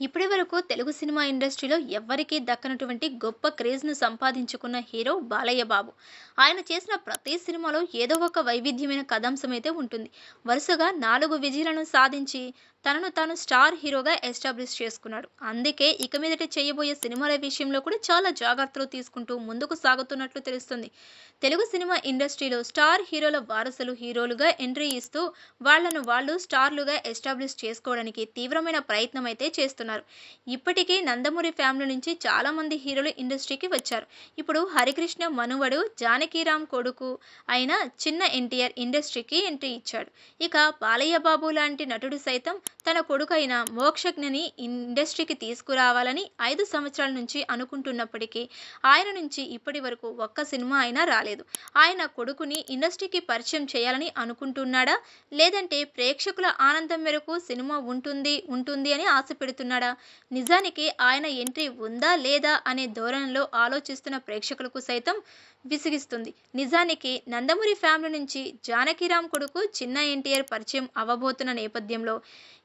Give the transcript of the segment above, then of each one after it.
ఇప్పటి వరకు తెలుగు సినిమా ఇండస్ట్రీలో ఎవ్వరికీ దక్కనటువంటి గొప్ప క్రేజ్ను సంపాదించుకున్న హీరో బాలయ్య బాబు ఆయన చేసిన ప్రతి సినిమాలో ఏదో ఒక వైవిధ్యమైన కథాంశం అయితే ఉంటుంది. వరుసగా నాలుగు విజయాలను సాధించి తనను తాను స్టార్ హీరోగా ఎస్టాబ్లిష్ చేసుకున్నాడు. అందుకే ఇక మీదట చేయబోయే సినిమాల విషయంలో కూడా చాలా జాగ్రత్తలు తీసుకుంటూ ముందుకు సాగుతున్నట్లు తెలుస్తుంది. తెలుగు సినిమా ఇండస్ట్రీలో స్టార్ హీరోల వారసులు హీరోలుగా ఎంట్రీ ఇస్తూ వాళ్ళను వాళ్ళు స్టార్లుగా ఎస్టాబ్లిష్ చేసుకోవడానికి తీవ్రమైన ప్రయత్నం అయితే చేస్తున్నారు. ఇప్పటికే నందమూరి ఫ్యామిలీ నుంచి చాలా మంది హీరోలు ఇండస్ట్రీకి వచ్చారు. ఇప్పుడు హరికృష్ణ మనువడు జానకీరామ్ కొడుకు అయిన చిన్న ఎన్టీఆర్ ఇండస్ట్రీకి ఎంట్రీ ఇచ్చాడు. ఇక బాలయ్య బాబు లాంటి నటుడు సైతం తన కొడుకైన మోక్షజ్ఞని ఇండస్ట్రీకి తీసుకురావాలని ఐదు సంవత్సరాల నుంచి అనుకుంటున్నప్పటికీ ఆయన నుంచి ఇప్పటి వరకు ఒక్క సినిమా అయినా రాలేదు. ఆయన కొడుకుని ఇండస్ట్రీకి పరిచయం చేయాలని అనుకుంటున్నాడా? లేదంటే ప్రేక్షకుల ఆనందం మేరకు సినిమా ఉంటుంది ఉంటుంది అని ఆశ పెడుతున్నాడా? నిజానికి ఆయన ఎంట్రీ ఉందా లేదా అనే ధోరణిలో ఆలోచిస్తున్న ప్రేక్షకులకు సైతం విసిగిస్తుంది. నిజానికి నందమూరి ఫ్యామిలీ నుంచి జానకిరామ్ కొడుకు చిన్న ఎన్టీఆర్ పరిచయం అవ్వబోతున్న నేపథ్యంలో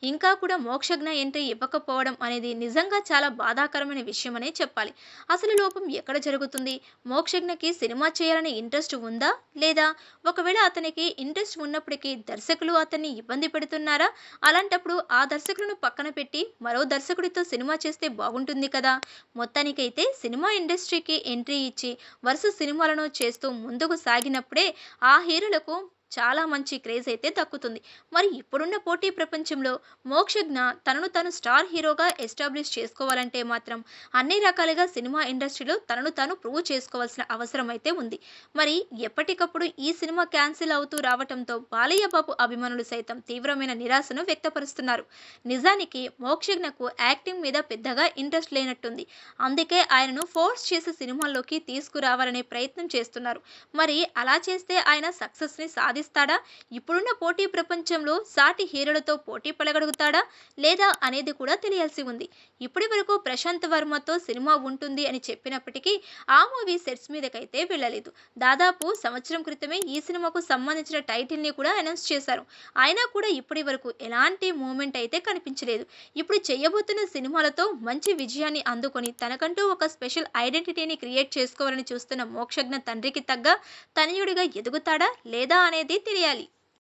ఇంకా కూడా మోక్షజ్ఞ ఎంట్రీ ఇవ్వకపోవడం అనేది నిజంగా చాలా బాధాకరమైన విషయం అనే చెప్పాలి. అసలు లోపం ఎక్కడ జరుగుతుంది? మోక్షజ్ఞకి సినిమా చేయాలనే ఇంట్రెస్ట్ ఉందా? లేదా? ఒకవేళ అతనికి ఇంట్రెస్ట్ ఉన్నప్పటికీ దర్శకులు అతన్ని ఇబ్బంది పెడుతున్నారా? అలాంటప్పుడు ఆ దర్శకులను పక్కన పెట్టి మరో దర్శకుడితో సినిమా చేస్తే బాగుంటుంది కదా? మొత్తానికైతే సినిమా ఇండస్ట్రీకి ఎంట్రీ ఇచ్చి వరుస సినిమాలను చేస్తూ ముందుకు సాగినప్పుడే ఆ హీరోలకు చాలా మంచి క్రేజ్ అయితే దక్కుతుంది. మరి ఇప్పుడున్న పోటీ ప్రపంచంలో మోక్షజ్ఞ తనను తను స్టార్ హీరోగా ఎస్టాబ్లిష్ చేసుకోవాలంటే మాత్రం అన్ని రకాలుగా సినిమా ఇండస్ట్రీలో తనను తాను ప్రూవ్ చేసుకోవాల్సిన అవసరం అయితే ఉంది. మరి ఎప్పటికప్పుడు ఈ సినిమా క్యాన్సిల్ అవుతూ రావడంతో బాలయ్య బాబు అభిమానులు సైతం తీవ్రమైన నిరాశను వ్యక్తపరుస్తున్నారు. నిజానికి మోక్షజ్ఞకు యాక్టింగ్ మీద పెద్దగా ఇంట్రెస్ట్ లేనట్టుంది. అందుకే ఆయనను ఫోర్స్ చేసే సినిమాల్లోకి తీసుకురావాలనే ప్రయత్నం చేస్తున్నారు. మరి అలా చేస్తే ఆయన సక్సెస్ని సాధి సాధిస్తాడా ఇప్పుడున్న పోటీ ప్రపంచంలో సాటి హీరోలతో పోటీ పడగలుగుతాడా లేదా అనేది కూడా తెలియాల్సి ఉంది. ఇప్పటి వరకు ప్రశాంత్ వర్మతో సినిమా ఉంటుంది అని చెప్పినప్పటికీ ఆ మూవీ సెట్స్ మీదకైతే వెళ్ళలేదు. దాదాపు సంవత్సరం క్రితమే ఈ సినిమాకు సంబంధించిన టైటిల్ని కూడా అనౌన్స్ చేశారు. అయినా కూడా ఇప్పటి వరకు ఎలాంటి మూమెంట్ అయితే కనిపించలేదు. ఇప్పుడు చేయబోతున్న సినిమాలతో మంచి విజయాన్ని అందుకొని తనకంటూ ఒక స్పెషల్ ఐడెంటిటీని క్రియేట్ చేసుకోవాలని చూస్తున్న మోక్షజ్ఞ తండ్రికి తగ్గ తనయుడిగా ఎదుగుతాడా లేదా అనేది de